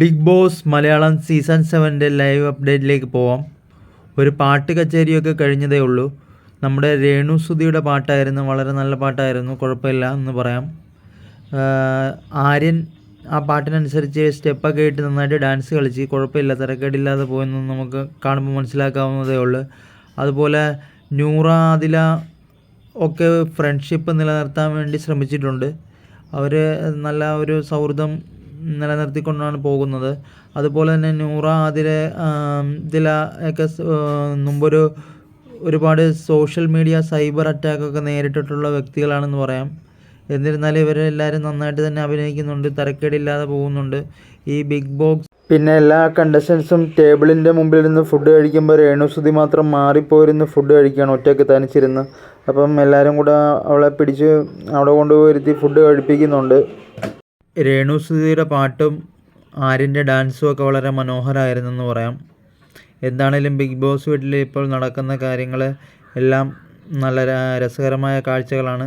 Big Boss Malayalam season സെവന്റെ live അപ്ഡേറ്റിലേക്ക് പോവാം. ഒരു പാട്ട് കച്ചേരിയൊക്കെ കഴിഞ്ഞതേ ഉള്ളൂ. നമ്മുടെ രേണു സുധിയുടെ പാട്ടായിരുന്നു. വളരെ നല്ല പാട്ടായിരുന്നു. കുഴപ്പമില്ല എന്ന് പറയാം. ആര്യൻ ആ പാട്ടിനനുസരിച്ച് സ്റ്റെപ്പൊക്കെ ഇട്ട് നന്നായിട്ട് ഡാൻസ് കളിച്ച് കുഴപ്പമില്ല തിരക്കേടില്ലാതെ പോയെന്ന് നമുക്ക് കാണുമ്പോൾ മനസ്സിലാക്കാവുന്നതേ ഉള്ളൂ. അതുപോലെ നൂറ അതില ഒക്കെ ഫ്രണ്ട്ഷിപ്പ് നിലനിർത്താൻ വേണ്ടി ശ്രമിച്ചിട്ടുണ്ട്. അവർ നല്ല ഒരു സൗഹൃദം നിലനിർത്തിക്കൊണ്ടാണ് പോകുന്നത്. അതുപോലെ തന്നെ നൂറ അതിൽ ഇതില ഒക്കെ മുമ്പൊരു ഒരുപാട് സോഷ്യൽ മീഡിയ സൈബർ അറ്റാക്കൊക്കെ നേരിട്ടിട്ടുള്ള വ്യക്തികളാണെന്ന് പറയാം. എന്നിരുന്നാലും ഇവരെല്ലാവരും നന്നായിട്ട് തന്നെ അഭിനയിക്കുന്നുണ്ട് തരക്കേടില്ലാതെ പോകുന്നുണ്ട്. ഈ ബിഗ് ബോക്സ് പിന്നെ എല്ലാ കണ്ടസ്റ്റൻസും ടേബിളിന്റെ മുമ്പിൽ നിന്ന് ഫുഡ് കഴിക്കുമ്പോൾ രേണുസുതി മാത്രം മാറിപ്പോയിരുന്ന് ഫുഡ് കഴിക്കുകയാണ് ഒറ്റയ്ക്ക് തനിച്ചിരുന്ന്. അപ്പം എല്ലാവരും കൂടെ അവളെ പിടിച്ച് അവിടെ കൊണ്ടുപോയി ഇരുത്തി ഫുഡ് കഴിപ്പിക്കുന്നുണ്ട്. രേണുസുതിയുടെ പാട്ടും ആര്യന്റെ ഡാൻസും ഒക്കെ വളരെ മനോഹരമായിരുന്നെന്ന് പറയാം. എന്താണേലും ബിഗ് ബോസ് വീട്ടിൽ ഇപ്പോൾ നടക്കുന്ന കാര്യങ്ങൾ എല്ലാം നല്ല രസകരമായ കാഴ്ചകളാണ്